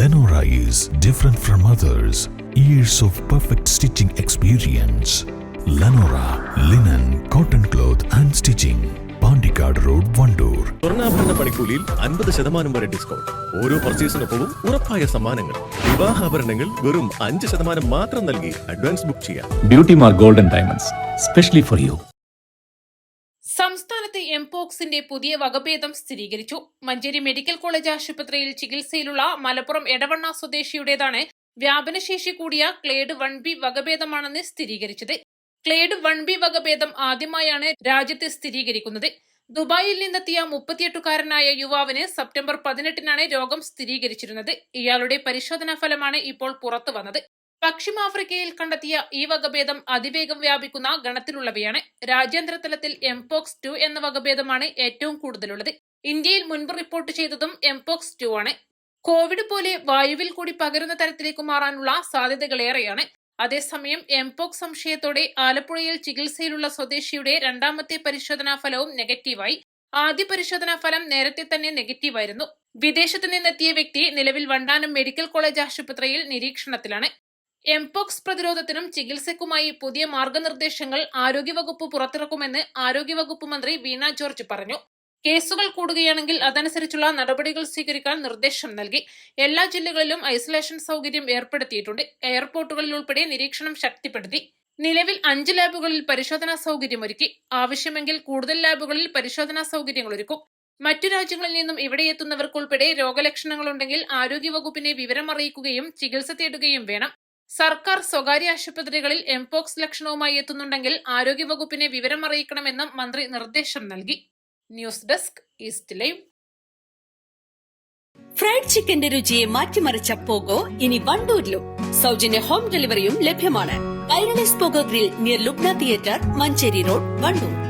Lenora is different from others. Years of perfect stitching experience. Lenora linen, cotton cloth and stitching. Pandikkad road Wandoor സ്വർണാഭരണ പണിക്കൂലിയിൽ അൻപത് ശതമാനം വരെ discount ഓരോ പർച്ചേസിനൊപ്പവും ഉറപ്പായ സമ്മാനങ്ങൾ വിവാഹാഭരണങ്ങൾ വെറും അഞ്ച് ശതമാനം മാത്രം നൽകി അഡ്വാൻസ് ബുക്ക് ചെയ്യാം beauty Mar golden diamonds specially for you എംപോക്സിന്റെ പുതിയ വകഭേദം സ്ഥിരീകരിച്ചു. മഞ്ചേരി മെഡിക്കൽ കോളേജ് ആശുപത്രിയിൽ ചികിത്സയിലുള്ള മലപ്പുറം എടവണ്ണ സ്വദേശിയുടേതാണ് വ്യാപനശേഷി കൂടിയ ക്ലേഡ് വൺ ബി വകഭേദമാണെന്ന് സ്ഥിരീകരിച്ചത്. ക്ലേഡ് വൺ ബി വകഭേദം ആദ്യമായാണ് രാജ്യത്ത് സ്ഥിരീകരിക്കുന്നത്. ദുബായിൽ നിന്നെത്തിയ മുപ്പത്തിയെട്ടുകാരനായ യുവാവിന് സെപ്റ്റംബർ പതിനെട്ടിനാണ് രോഗം സ്ഥിരീകരിച്ചിരുന്നത്. ഇയാളുടെ പരിശോധനാ ഫലമാണ് ഇപ്പോൾ പുറത്തു വന്നത് പശ്ചിമാഫ്രിക്കയിൽ കണ്ടെത്തിയ ഈ വകഭേദം അതിവേഗം വ്യാപിക്കുന്ന ഗണത്തിലുള്ളവയാണ്. രാജ്യാന്തര തലത്തിൽ എംപോക്സ് ടു എന്ന വകഭേദമാണ് ഏറ്റവും കൂടുതലുള്ളത്. ഇന്ത്യയിൽ മുൻപ് റിപ്പോർട്ട് ചെയ്തതും എംപോക്സ് ടു ആണ്. കോവിഡ് പോലെ വായുവിൽ കൂടി പകരുന്ന തരത്തിലേക്ക് മാറാനുള്ള സാധ്യതകളേറെയാണ്. അതേസമയം എംപോക്സ് സംശയത്തോടെ ആലപ്പുഴയിൽ ചികിത്സയിലുള്ള സ്വദേശിയുടെ രണ്ടാമത്തെ പരിശോധനാ ഫലവും നെഗറ്റീവായി. ആദ്യ പരിശോധനാ ഫലം നേരത്തെ തന്നെ നെഗറ്റീവായിരുന്നു. വിദേശത്ത് നിന്നെത്തിയ വ്യക്തി നിലവിൽ വണ്ടാനം മെഡിക്കൽ കോളേജ് ആശുപത്രിയിൽ നിരീക്ഷണത്തിലാണ്. എംപോക്സ് പ്രതിരോധത്തിനും ചികിത്സയ്ക്കുമായി പുതിയ മാർഗനിർദ്ദേശങ്ങൾ ആരോഗ്യവകുപ്പ് പുറത്തിറക്കുമെന്ന് ആരോഗ്യവകുപ്പ് മന്ത്രി വീണ ജോർജ് പറഞ്ഞു. കേസുകൾ കൂടുകയാണെങ്കിൽ അതനുസരിച്ചുള്ള നടപടികൾ സ്വീകരിക്കാൻ നിർദ്ദേശം നൽകി. എല്ലാ ജില്ലകളിലും ഐസൊലേഷൻ സൗകര്യം ഏർപ്പെടുത്തിയിട്ടുണ്ട്. എയർപോർട്ടുകളിൽ ഉൾപ്പെടെ നിരീക്ഷണം ശക്തിപ്പെടുത്തി. നിലവിൽ അഞ്ച് ലാബുകളിൽ പരിശോധനാ സൗകര്യമൊരുക്കി ആവശ്യമെങ്കിൽ കൂടുതൽ ലാബുകളിൽ പരിശോധനാ സൗകര്യങ്ങൾ ഒരുക്കും. മറ്റു രാജ്യങ്ങളിൽ നിന്നും ഇവിടെ എത്തുന്നവർക്കുൾപ്പെടെ രോഗലക്ഷണങ്ങളുണ്ടെങ്കിൽ ആരോഗ്യവകുപ്പിനെ വിവരം അറിയിക്കുകയും ചികിത്സ തേടുകയും വേണം. സർക്കാർ സ്വകാര്യ ആശുപത്രികളിൽ എംപോക്സ് ലക്ഷണവുമായി എത്തുന്നുണ്ടെങ്കിൽ ആരോഗ്യവകുപ്പിനെ വിവരം അറിയിക്കണമെന്നും മന്ത്രി നിർദ്ദേശം നൽകി. News desk east live. Fried ചിക്കന്റെ രുചിയെ മാറ്റിമറിച്ച പോഗോ ഇനി വണ്ടൂരിലും. സൗജന്യ ഹോം ഡെലിവറിയും ലഭ്യമാണ്. Kairali's Pogo grill near Lubna theatre Manjeri road Wandoor.